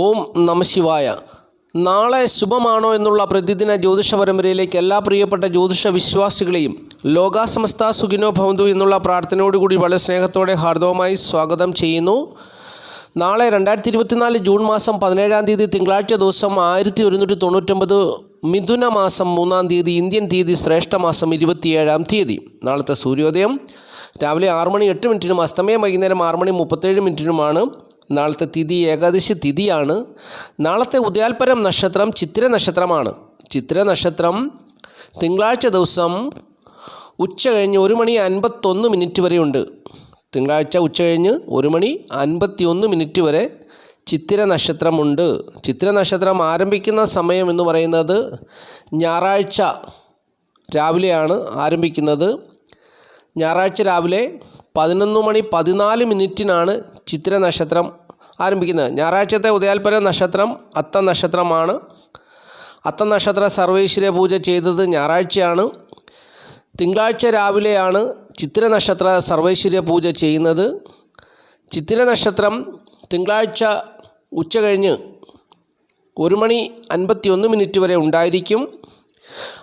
ഓം നമശിവായ നാളെ ശുഭമാണോ എന്നുള്ള പ്രതിദിന ജ്യോതിഷ പരമ്പരയിലേക്ക് എല്ലാ പ്രിയപ്പെട്ട ജ്യോതിഷ വിശ്വാസികളെയും ലോകാസമസ്ത സുഖിനോ ഭവന്തു എന്നുള്ള പ്രാർത്ഥനയോടുകൂടി വളരെ സ്നേഹത്തോടെ ഹാർദവമായി സ്വാഗതം ചെയ്യുന്നു. നാളെ രണ്ടായിരത്തി ഇരുപത്തിനാല് ജൂൺ മാസം പതിനേഴാം തീയതി തിങ്കളാഴ്ച ദിവസം ആയിരത്തി ഒരുന്നൂറ്റി തൊണ്ണൂറ്റൊമ്പത് മിഥുന മാസം മൂന്നാം തീയതി ഇന്ത്യൻ തീയതി ശ്രേഷ്ഠ മാസം ഇരുപത്തിയേഴാം തീയതി. നാളത്തെ സൂര്യോദയം രാവിലെ ആറ് മണി എട്ട് മിനിറ്റിനും അസ്തമയം വൈകുന്നേരം ആറ് മണി മുപ്പത്തേഴ് മിനിറ്റിനുമാണ്. നാളത്തെ തിഥി ഏകാദശി തിഥിയാണ്. നാളത്തെ ഉദയാൽപരം നക്ഷത്രം ചിത്ര നക്ഷത്രമാണ്. ചിത്ര നക്ഷത്രം തിങ്കളാഴ്ച ദിവസം ഉച്ച കഴിഞ്ഞ് ഒരു മണി അൻപത്തൊന്ന് മിനിറ്റ് വരെയുണ്ട്. തിങ്കളാഴ്ച ഉച്ച കഴിഞ്ഞ് ഒരു മണി അൻപത്തിയൊന്ന് മിനിറ്റ് വരെ ചിത്തിര നക്ഷത്രമുണ്ട്. ചിത്തിര നക്ഷത്രം ആരംഭിക്കുന്ന സമയം എന്ന് പറയുന്നത് ഞായറാഴ്ച രാവിലെയാണ് ആരംഭിക്കുന്നത്. ഞായറാഴ്ച രാവിലെ പതിനൊന്ന് മണി പതിനാല് മിനിറ്റിനാണ് ചിത്തിര നക്ഷത്രം ആരംഭിക്കുന്നത്. ഞായറാഴ്ചത്തെ ഉദയാൽപര നക്ഷത്രം അത്ത നക്ഷത്രമാണ്. അത്ത നക്ഷത്ര സർവേശ്വര പൂജ ചെയ്തത് ഞായറാഴ്ചയാണ്. തിങ്കളാഴ്ച രാവിലെയാണ് ചിത്തിര നക്ഷത്ര സർവേശ്വര പൂജ ചെയ്യുന്നത്. ചിത്തിര നക്ഷത്രം തിങ്കളാഴ്ച ഉച്ച കഴിഞ്ഞ് ഒരു മണി അൻപത്തി ഒന്ന് മിനിറ്റ് വരെ ഉണ്ടായിരിക്കും.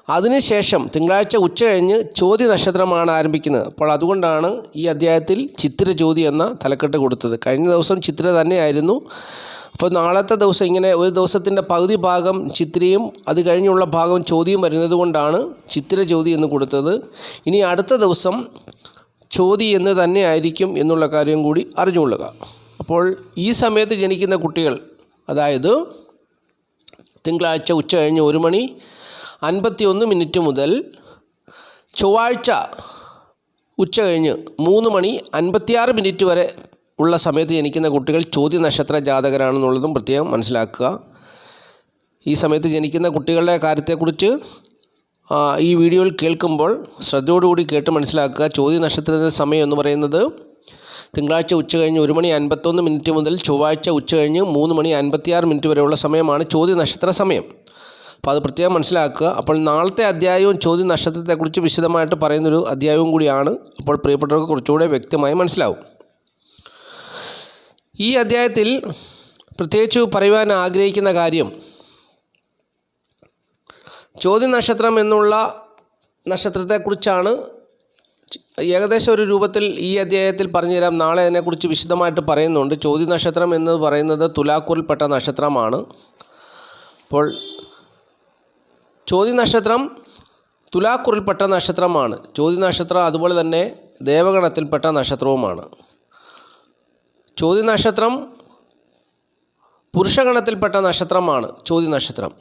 അതിനുശേഷം തിങ്കളാഴ്ച ഉച്ച കഴിഞ്ഞ് ചോദ്യ നക്ഷത്രമാണ് ആരംഭിക്കുന്നത്. അപ്പോൾ അതുകൊണ്ടാണ് ഈ അധ്യായത്തിൽ ചിത്ര ജ്യോതി എന്ന തലക്കെട്ട് കൊടുത്തത്. കഴിഞ്ഞ ദിവസം ചിത്ര തന്നെയായിരുന്നു. അപ്പോൾ നാളത്തെ ദിവസം ഇങ്ങനെ ഒരു ദിവസത്തിന്റെ പകുതി ഭാഗം ചിത്രയും അത് കഴിഞ്ഞുള്ള ഭാഗം ചോദ്യം വരുന്നത് കൊണ്ടാണ് ചിത്ര ജ്യോതി എന്ന് കൊടുത്തത്. ഇനി അടുത്ത ദിവസം ചോതി എന്ന് തന്നെ ആയിരിക്കും എന്നുള്ള കാര്യം കൂടി അറിഞ്ഞുകൊള്ളുക. അപ്പോൾ ഈ സമയത്ത് ജനിക്കുന്ന കുട്ടികൾ അതായത് തിങ്കളാഴ്ച ഉച്ച കഴിഞ്ഞ് ഒരു മണി അൻപത്തി ഒന്ന് മിനിറ്റ് മുതൽ ചൊവ്വാഴ്ച ഉച്ച കഴിഞ്ഞ് മൂന്ന് മണി അൻപത്തിയാറ് മിനിറ്റ് വരെ ഉള്ള സമയത്ത് ജനിക്കുന്ന കുട്ടികൾ ചോദ്യ നക്ഷത്ര ജാതകരാണെന്നുള്ളതും പ്രത്യേകം മനസ്സിലാക്കുക. ഈ സമയത്ത് ജനിക്കുന്ന കുട്ടികളുടെ കാര്യത്തെക്കുറിച്ച് ഈ വീഡിയോയിൽ കേൾക്കുമ്പോൾ ശ്രദ്ധയോടുകൂടി കേട്ട് മനസ്സിലാക്കുക. ചോദ്യ നക്ഷത്രത്തിന്റെ സമയം എന്ന് പറയുന്നത് തിങ്കളാഴ്ച ഉച്ച കഴിഞ്ഞ് ഒരു മണി അൻപത്തൊന്ന് മിനിറ്റ് മുതൽ ചൊവ്വാഴ്ച ഉച്ച കഴിഞ്ഞ് മൂന്ന് മണി അൻപത്തിയാറ് മിനിറ്റ് വരെയുള്ള സമയമാണ് ചോദ്യ നക്ഷത്ര സമയം. അപ്പോൾ അത് പ്രത്യേകം മനസ്സിലാക്കുക. അപ്പോൾ നാളത്തെ അധ്യായവും ചോദ്യ നക്ഷത്രത്തെക്കുറിച്ച് വിശദമായിട്ട് പറയുന്നൊരു അധ്യായവും കൂടിയാണ്. അപ്പോൾ പ്രിയപ്പെട്ടവർക്ക് കുറച്ചുകൂടെ വ്യക്തമായി മനസ്സിലാവും. ഈ അധ്യായത്തിൽ പ്രത്യേകിച്ച് പറയുവാൻ ആഗ്രഹിക്കുന്ന കാര്യം ചോദ്യ നക്ഷത്രം എന്നുള്ള നക്ഷത്രത്തെക്കുറിച്ചാണ് ഏകദേശം ഒരു രൂപത്തിൽ ഈ അധ്യായത്തിൽ പറഞ്ഞുതരാം. നാളെ അതിനെക്കുറിച്ച് വിശദമായിട്ട് പറയുന്നുണ്ട്. ചോദ്യ നക്ഷത്രം എന്ന് പറയുന്നത് തുലാക്കൂറിൽപ്പെട്ട നക്ഷത്രമാണ്. അപ്പോൾ ചോദ്യ നക്ഷത്രം തുലാക്കുറിൽപ്പെട്ട നക്ഷത്രമാണ്. ചോതി നക്ഷത്രം അതുപോലെ തന്നെ ദേവഗണത്തിൽപ്പെട്ട നക്ഷത്രവുമാണ്. ചോതി നക്ഷത്രം പുരുഷഗണത്തിൽപ്പെട്ട നക്ഷത്രമാണ് ചോതി നക്ഷത്രം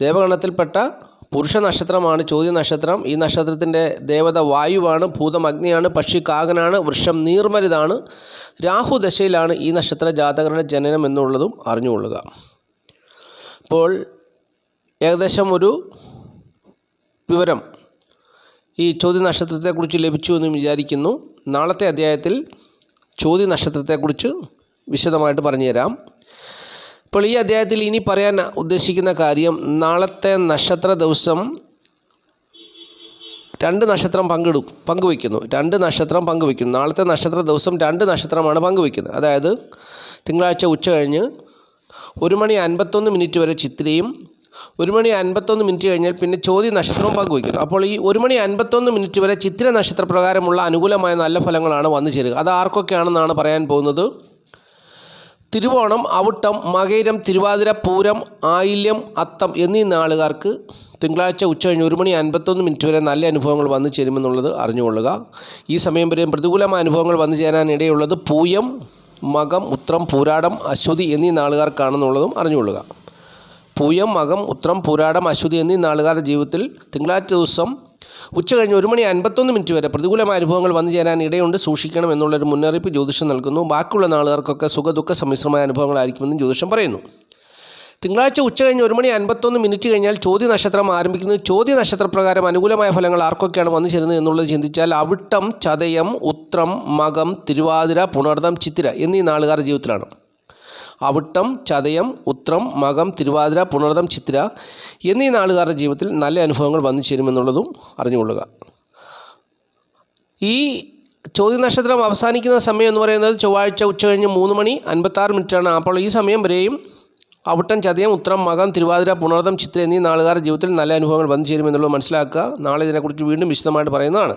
ദേവഗണത്തിൽപ്പെട്ട പുരുഷ നക്ഷത്രമാണ് ചോതി നക്ഷത്രം ഈ നക്ഷത്രത്തിന്റെ ദേവത വായുവാണ് ഭൂതം അഗ്നിയാണ് പക്ഷി കാകനാണ് വൃക്ഷം നീർമരുതാണ്. രാഹു ദശയിലാണ് ഈ നക്ഷത്ര ജാതകരുടെ ജനനം എന്നുള്ളതും അറിഞ്ഞുകൊള്ളുക. അപ്പോൾ ഏകദേശം ഒരു വിവരം ഈ ചോദ്യ നക്ഷത്രത്തെക്കുറിച്ച് ലഭിച്ചു എന്ന് വിചാരിക്കുന്നു. നാളത്തെ അധ്യായത്തിൽ ചോദ്യ നക്ഷത്രത്തെക്കുറിച്ച് വിശദമായിട്ട് പറഞ്ഞുതരാം. ഇപ്പോൾ ഈ അധ്യായത്തിൽ ഇനി പറയാൻ ഉദ്ദേശിക്കുന്ന കാര്യം നാളത്തെ നക്ഷത്ര ദിവസം രണ്ട് നക്ഷത്രം പങ്കിടും പങ്കുവയ്ക്കുന്നു. രണ്ട് നക്ഷത്രം പങ്കുവയ്ക്കുന്നു. നാളത്തെ നക്ഷത്ര ദിവസം രണ്ട് നക്ഷത്രമാണ് പങ്കുവയ്ക്കുന്നത്. അതായത് തിങ്കളാഴ്ച ഉച്ച കഴിഞ്ഞ് ഒരു മണി അൻപത്തൊന്ന് മിനിറ്റ് വരെ ചിത്രയും ഒരു മണി അൻപത്തൊന്ന് മിനിറ്റ് കഴിഞ്ഞാൽ പിന്നെ ചോദ്യ നക്ഷത്രവും പങ്കുവയ്ക്കുന്നു അപ്പോൾ ഈ ഒരു മണി അൻപത്തൊന്ന് മിനിറ്റ് വരെ ചിത്ര നക്ഷത്ര പ്രകാരമുള്ള അനുകൂലമായ നല്ല ഫലങ്ങളാണ് വന്നു ചേരുക. അത് ആർക്കൊക്കെയാണെന്നാണ് പറയാൻ പോകുന്നത്? തിരുവോണം അവിട്ടം മകയിരം തിരുവാതിര പൂരം ആയില്യം അത്തം എന്നീ നാളുകാർക്ക് തിങ്കളാഴ്ച ഉച്ച കഴിഞ്ഞ് ഒരു മണി അൻപത്തൊന്ന് മിനിറ്റ് വരെ നല്ല അനുഭവങ്ങൾ വന്നു ചേരുമെന്നുള്ളത് അറിഞ്ഞുകൊള്ളുക. ഈ സമയം വരെയും പ്രതികൂലമായ അനുഭവങ്ങൾ വന്നു ചേരാൻ ഇടയുള്ളത് പൂയം മകം ഉത്രം പൂരാടം അശ്വതി എന്നീ നാളുകാർക്കാണെന്നുള്ളതും അറിഞ്ഞുകൊള്ളുക. പൂയം മകം ഉത്രം പൂരാടം അശ്വതി എന്നീ നാളുകാരുടെ ജീവിതത്തിൽ തിങ്കളാഴ്ച ദിവസം ഉച്ച കഴിഞ്ഞ് ഒരു മണി അൻപത്തൊന്ന് മിനിറ്റ് വരെ പ്രതികൂലമായ അനുഭവങ്ങൾ വന്നു ചേരാൻ ഇടയുണ്ട്. സൂക്ഷിക്കണം എന്നുള്ളൊരു മുന്നറിയിപ്പ് ജ്യോതിഷം നൽകുന്നു. ബാക്കിയുള്ള നാളുകാർക്കൊക്കെ സുഖദുഃഖ സമ്മിശ്രമായ അനുഭവങ്ങളായിരിക്കുമെന്നും ജ്യോതിഷം പറയുന്നു. തിങ്കളാഴ്ച ഉച്ച കഴിഞ്ഞ് ഒരു മണി അൻപത്തൊന്ന് മിനിറ്റ് കഴിഞ്ഞാൽ ചോദ്യ നക്ഷത്രം ആരംഭിക്കുന്നത് ചോദ്യ നക്ഷത്രപ്രകാരം അനുകൂലമായ ഫലങ്ങൾ ആർക്കൊക്കെയാണ് വന്നു ചേരുന്നത് എന്നുള്ളത് ചിന്തിച്ചാൽ അവിട്ടം ചതയം ഉത്രം മകം തിരുവാതിര പുണർദം ചിത്തിര എന്നീ നാളുകാരുടെ ജീവിതത്തിലാണ്. അവിട്ടം ചതയം ഉത്രം മകം തിരുവാതിര പുണർതം ചിത്തിര എന്നീ നാളുകാരുടെ ജീവിതത്തിൽ നല്ല അനുഭവങ്ങൾ വന്നു ചേരുമെന്നുള്ളതും അറിഞ്ഞുകൊള്ളുക. ഈ ചോദ്യ നക്ഷത്രം അവസാനിക്കുന്ന സമയം എന്ന് പറയുന്നത് ചൊവ്വാഴ്ച ഉച്ച കഴിഞ്ഞ് മൂന്ന് മണി അൻപത്താറ് മിനിറ്റാണ്. അപ്പോൾ ഈ സമയം വരെയും അവിട്ടം ചതയം ഉത്രം മകം തിരുവാതിര പുണർതം ചിത്ര എന്നീ നാളുകാരുടെ ജീവിതത്തിൽ നല്ല അനുഭവങ്ങൾ വന്നു ചേരുമെന്നുള്ളത് മനസ്സിലാക്കുക. നാളെ ഇതിനെക്കുറിച്ച് വീണ്ടും വിശദമായിട്ട് പറയുന്നതാണ്.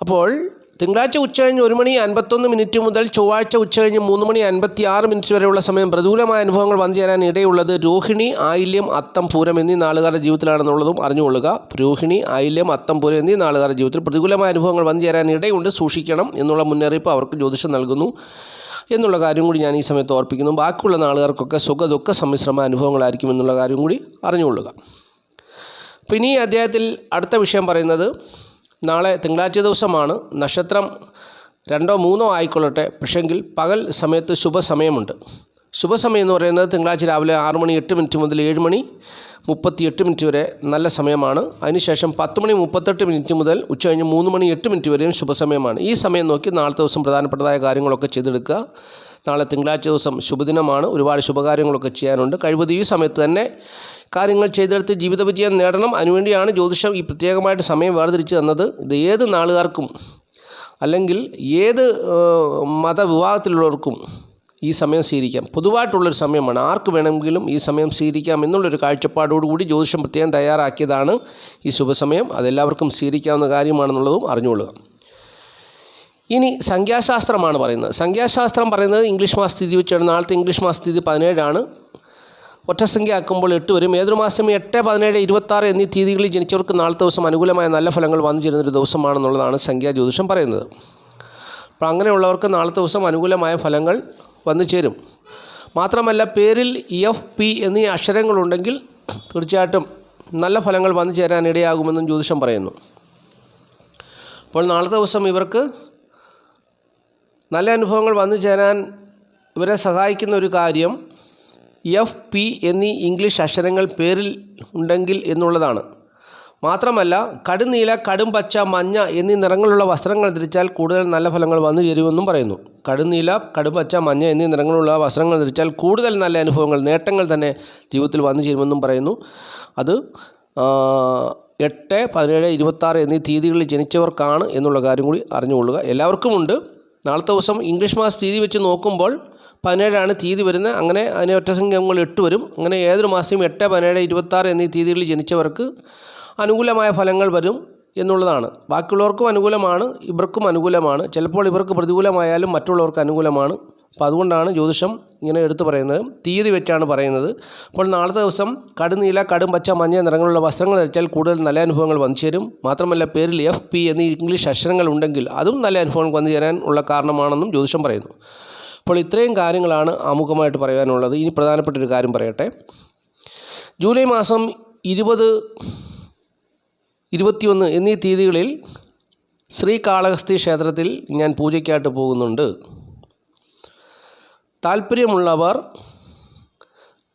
അപ്പോൾ തിങ്കളാഴ്ച ഉച്ചകഴിഞ്ഞ് ഒരു മണി അൻപത്തൊന്ന് മിനിറ്റ് മുതൽ ചൊവ്വാഴ്ച ഉച്ചകഴിഞ്ഞ് മൂന്ന് മണി അൻപത്തി ആറ് മിനിറ്റ് വരെയുള്ള സമയം പ്രതികൂലമായ അനുഭവങ്ങൾ വന്നു ചേരാൻ ഇടയുള്ളത് രോഹിണി ആയില്യം അത്തം പൂരം എന്നീ നാളുകാരുടെ ജീവിതത്തിലാണെന്നുള്ളതും അറിഞ്ഞുകൊള്ളുക. രോഹിണി ആയില്യം അത്തം പൂരം എന്നീ നാളുകാരുടെ ജീവിതത്തിൽ പ്രതികൂലമായ അനുഭവങ്ങൾ വന്നു ചേരാൻ ഇടയുണ്ട്. സൂക്ഷിക്കണം എന്നുള്ള മുന്നറിയിപ്പ് അവർക്ക് ജ്യോതിഷം നൽകുന്നു എന്നുള്ള കാര്യം കൂടി ഞാൻ ഈ സമയത്ത് ഓർപ്പിക്കുന്നു. ബാക്കിയുള്ള നാളുകാർക്കൊക്കെ സുഖ ദുഃഖ സമ്മിശ്രമ അനുഭവങ്ങളായിരിക്കും എന്നുള്ള കാര്യം കൂടി അറിഞ്ഞുകൊള്ളുക. പിന്നെ ഈ അധ്യായത്തിൽ അടുത്ത വിഷയം പറയുന്നത് നാളെ തിങ്കളാഴ്ച ദിവസമാണ് നക്ഷത്രം രണ്ടോ മൂന്നോ ആയിക്കൊള്ളട്ടെ. പക്ഷെങ്കിൽ പകൽ സമയത്ത് ശുഭസമയമുണ്ട്. ശുഭസമയം എന്ന് പറയുന്നത് തിങ്കളാഴ്ച രാവിലെ ആറ് മണി എട്ട് മിനിറ്റ് മുതൽ ഏഴ് മണി മുപ്പത്തി എട്ട് മിനിറ്റ് വരെ നല്ല സമയമാണ്. അതിനുശേഷം പത്ത് മണി മുപ്പത്തെട്ട് മിനിറ്റ് മുതൽ ഉച്ച കഴിഞ്ഞ് മൂന്ന് മണി എട്ട് മിനിറ്റ് വരെയും ശുഭസമയമാണ്. ഈ സമയം നോക്കി നാളത്തെ ദിവസം പ്രധാനപ്പെട്ടതായ കാര്യങ്ങളൊക്കെ ചെയ്തെടുക്കുക. നാളെ തിങ്കളാഴ്ച ദിവസം ശുഭദിനമാണ്. ഒരുപാട് ശുഭകാര്യങ്ങളൊക്കെ ചെയ്യാനുണ്ട്. കഴിവതും ഈ സമയത്ത് തന്നെ കാര്യങ്ങൾ ചെയ്തെടുത്ത് ജീവിത വിജയം നേടണം. അതിനുവേണ്ടിയാണ് ജ്യോതിഷം ഈ പ്രത്യേകമായിട്ട് സമയം വേർതിരിച്ച് തന്നത്. ഇത് ഏത് നാളുകാർക്കും അല്ലെങ്കിൽ ഏത് മതവിഭാഗത്തിലുള്ളവർക്കും ഈ സമയം സ്വീകരിക്കാം. പൊതുവായിട്ടുള്ളൊരു സമയമാണ്. ആർക്ക് വേണമെങ്കിലും ഈ സമയം സ്വീകരിക്കാം എന്നുള്ളൊരു കാഴ്ചപ്പാടോടുകൂടി ജ്യോതിഷം പ്രത്യേകം തയ്യാറാക്കിയതാണ് ഈ ശുഭസമയം. അതെല്ലാവർക്കും സ്വീകരിക്കാവുന്ന കാര്യമാണെന്നുള്ളതും അറിഞ്ഞുകൊള്ളുക. ഇനി സംഖ്യാശാസ്ത്രമാണ് പറയുന്നത്. സംഖ്യാശാസ്ത്രം പറയുന്നത് ഇംഗ്ലീഷ് മാസസ്ഥിതി വെച്ചാണ്. നാളത്തെ ഇംഗ്ലീഷ് മാസസ്ഥിതി പതിനേഴാണ്. ഒറ്റസംഖ്യ ആക്കുമ്പോൾ എട്ട് വരും. ഏതൊരു മാസം എട്ട് പതിനേഴ് ഇരുപത്താറ് എന്നീ തീയതികളിൽ ജനിച്ചവർക്ക് നാളത്തെ ദിവസം അനുകൂലമായ നല്ല ഫലങ്ങൾ വന്നു ചേരുന്നൊരു ദിവസമാണെന്നുള്ളതാണ് സംഖ്യാ ജ്യോതിഷം പറയുന്നത്. അപ്പോൾ അങ്ങനെയുള്ളവർക്ക് നാളത്തെ ദിവസം അനുകൂലമായ ഫലങ്ങൾ വന്നു ചേരും. മാത്രമല്ല പേരിൽ എഫ് പി എന്നീ അക്ഷരങ്ങളുണ്ടെങ്കിൽ തീർച്ചയായിട്ടും നല്ല ഫലങ്ങൾ വന്നു ചേരാൻ ഇടയാകുമെന്നും ജ്യോതിഷം പറയുന്നു. അപ്പോൾ നാളത്തെ ദിവസം ഇവർക്ക് നല്ല അനുഭവങ്ങൾ വന്നു ചേരാൻ ഇവരെ സഹായിക്കുന്ന ഒരു കാര്യം എഫ് പി എന്നീ ഇംഗ്ലീഷ് അക്ഷരങ്ങൾ പേരിൽ ഉണ്ടെങ്കിൽ എന്നുള്ളതാണ്. മാത്രമല്ല കടുനീല കടും പച്ച മഞ്ഞ എന്നീ നിറങ്ങളുള്ള വസ്ത്രങ്ങൾ ധരിച്ചാൽ കൂടുതൽ നല്ല ഫലങ്ങൾ വന്നു ചേരുമെന്നും പറയുന്നു. കടുനീല കടും പച്ച മഞ്ഞ എന്നീ നിറങ്ങളുള്ള വസ്ത്രങ്ങൾ ധരിച്ചാൽ കൂടുതൽ നല്ല അനുഭവങ്ങൾ നേട്ടങ്ങൾ തന്നെ ജീവിതത്തിൽ വന്നു ചേരുമെന്നും പറയുന്നു. അത് എട്ട് പതിനേഴ് ഇരുപത്താറ് എന്നീ തീയതികളിൽ ജനിച്ചവർക്കാണ് എന്നുള്ള കാര്യം കൂടി അറിഞ്ഞുകൊള്ളുക. എല്ലാവർക്കുമുണ്ട്. നാളത്തെ ദിവസം ഇംഗ്ലീഷ് മാസ തീയതി വെച്ച് നോക്കുമ്പോൾ പതിനേഴാണ് തീയതി വരുന്നത്. അങ്ങനെ അതിനെ ഒറ്റസംഖ്യങ്ങൾ എട്ട് വരും. അങ്ങനെ ഏതൊരു മാസത്തെയും എട്ട് പതിനേഴ് ഇരുപത്താറ് എന്നീ തീയതികളിൽ ജനിച്ചവർക്ക് അനുകൂലമായ ഫലങ്ങൾ വരും എന്നുള്ളതാണ്. ബാക്കിയുള്ളവർക്കും അനുകൂലമാണ് ഇവർക്കും അനുകൂലമാണ്. ചിലപ്പോൾ ഇവർക്ക് പ്രതികൂലമായാലും മറ്റുള്ളവർക്ക് അനുകൂലമാണ്. അപ്പോൾ അതുകൊണ്ടാണ് ജ്യോതിഷം ഇങ്ങനെ എടുത്തു പറയുന്നത്. തീയതി വെച്ചാണ് പറയുന്നത്. അപ്പോൾ നാളത്തെ ദിവസം കടുനീല കടും പച്ച മഞ്ഞ നിറങ്ങളുള്ള വസ്ത്രങ്ങൾ ധരിച്ചാൽ കൂടുതൽ നല്ല അനുഭവങ്ങൾ വന്നു ചേരും. മാത്രമല്ല പേരിൽ എഫ് പി എന്നീ ഇംഗ്ലീഷ് അക്ഷരങ്ങൾ ഉണ്ടെങ്കിൽ അതും നല്ല അനുഭവങ്ങൾ വന്നു ചേരാൻ ഉള്ള കാരണമാണെന്നും ജ്യോതിഷം പറയുന്നു. അപ്പോൾ ഇത്രയും കാര്യങ്ങളാണ് ആമുഖമായിട്ട് പറയാനുള്ളത്. ഇനി പ്രധാനപ്പെട്ട ഒരു കാര്യം പറയട്ടെ. ജൂലൈ മാസം ഇരുപത് ഇരുപത്തിയൊന്ന് എന്നീ തീയതികളിൽ ശ്രീകാളഹസ്തി ക്ഷേത്രത്തിൽ ഞാൻ പൂജയ്ക്കായിട്ട് പോകുന്നുണ്ട്. താല്പര്യമുള്ളവർ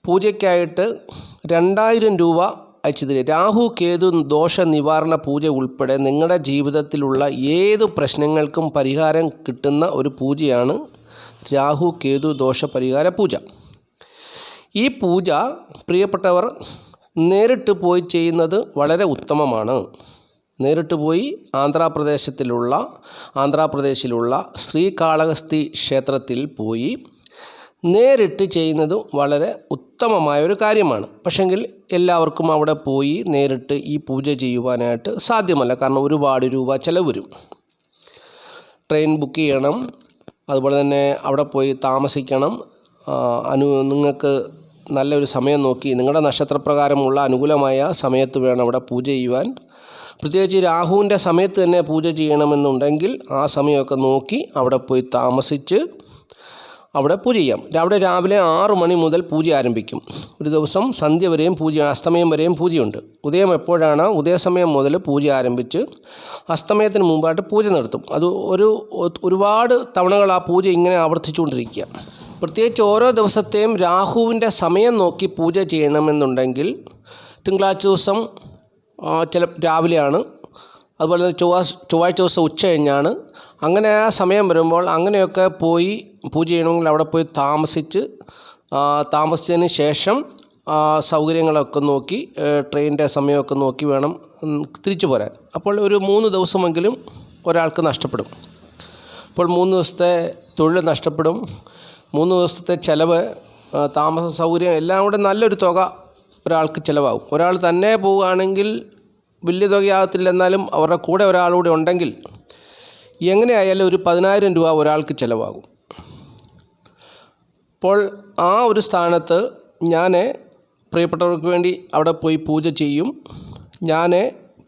പൂജയ്ക്കായിട്ട് രണ്ടായിരം രൂപ അയച്ചു തരിക. രാഹു കേതു ദോഷ നിവാരണ പൂജ ഉൾപ്പെടെ നിങ്ങളുടെ ജീവിതത്തിലുള്ള ഏത് പ്രശ്നങ്ങൾക്കും പരിഹാരം കിട്ടുന്ന ഒരു പൂജയാണ് രാഹു കേതു ദോഷ പരിഹാര പൂജ. ഈ പൂജ പ്രിയപ്പെട്ടവർ നേരിട്ട് പോയി ചെയ്യുന്നത് വളരെ ഉത്തമമാണ്. നേരിട്ട് പോയി ആന്ധ്രാപ്രദേശത്തിലുള്ള ആന്ധ്രാപ്രദേശിലുള്ള ശ്രീകാളഹസ്തി ക്ഷേത്രത്തിൽ പോയി നേരിട്ട് ചെയ്യുന്നതും വളരെ ഉത്തമമായ ഒരു കാര്യമാണ്. പക്ഷെങ്കിൽ എല്ലാവർക്കും അവിടെ പോയി നേരിട്ട് ഈ പൂജ ചെയ്യുവാനായിട്ട് സാധ്യമല്ല. കാരണം ഒരുപാട് രൂപ ചിലവ് വരും ട്രെയിൻ ബുക്ക് ചെയ്യണം. അതുപോലെ തന്നെ അവിടെ പോയി താമസിക്കണം. അനു നിങ്ങൾക്ക് നല്ലൊരു സമയം നോക്കി. നിങ്ങളുടെ നക്ഷത്രപ്രകാരമുള്ള അനുകൂലമായ സമയത്ത് വേണം അവിടെ പൂജ ചെയ്യുവാൻ. പ്രത്യേകിച്ച് രാഹുവിന്റെ സമയത്ത് തന്നെ പൂജ ചെയ്യണമെന്നുണ്ടെങ്കിൽ ആ സമയമൊക്കെ നോക്കി അവിടെ പോയി താമസിച്ച് അവിടെ പൂജ ചെയ്യാം. അവിടെ രാവിലെ ആറു മണി മുതൽ പൂജ ആരംഭിക്കും. ഒരു ദിവസം സന്ധ്യ വരെയും പൂജ അസ്തമയം വരെയും പൂജയുണ്ട്. ഉദയം എപ്പോഴാണ് ഉദയസമയം മുതൽ പൂജ ആരംഭിച്ച് അസ്തമയത്തിന് മുമ്പായിട്ട് പൂജ നടത്തും. അത് ഒരു ഒരുപാട് തവണകൾ ആ പൂജ ഇങ്ങനെ ആവർത്തിച്ചുകൊണ്ടിരിക്കുക. പ്രത്യേകിച്ച് ഓരോ ദിവസത്തെയും രാഹുവിന്റെ സമയം നോക്കി പൂജ ചെയ്യണമെന്നുണ്ടെങ്കിൽ തിങ്കളാഴ്ച ദിവസം ചില രാവിലെയാണ്. അതുപോലെ തന്നെ ചൊവ്വാഴ്ച ചൊവ്വാഴ്ച ദിവസം ഉച്ച കഴിഞ്ഞാണ്. അങ്ങനെ ആ സമയം വരുമ്പോൾ അങ്ങനെയൊക്കെ പോയി പൂജ ചെയ്യണമെങ്കിൽ അവിടെ പോയി താമസിച്ച് താമസിച്ചതിന് ശേഷം സൗകര്യങ്ങളൊക്കെ നോക്കി ട്രെയിനിന്റെ സമയമൊക്കെ നോക്കി വേണം തിരിച്ചു പോരാൻ. അപ്പോൾ ഒരു മൂന്ന് ദിവസമെങ്കിലും ഒരാൾക്ക് നഷ്ടപ്പെടും. അപ്പോൾ മൂന്ന് ദിവസത്തെ തൊഴിൽ നഷ്ടപ്പെടും. മൂന്ന് ദിവസത്തെ ചിലവ് താമസ സൗകര്യം എല്ലാം കൂടെ നല്ലൊരു തുക ഒരാൾക്ക് ചിലവാകും. ഒരാൾ തന്നെ പോവുകയാണെങ്കിൽ വലിയ തുകയാകത്തില്ല എന്നാലും അവരുടെ കൂടെ ഒരാളൂടെ ഉണ്ടെങ്കിൽ എങ്ങനെയായാലും ഒരു പതിനായിരം രൂപ ഒരാൾക്ക് ചിലവാകും. അപ്പോൾ ആ ഒരു സ്ഥാനത്ത് ഞാൻ പ്രിയപ്പെട്ടവർക്ക് വേണ്ടി അവിടെ പോയി പൂജ ചെയ്യും. ഞാൻ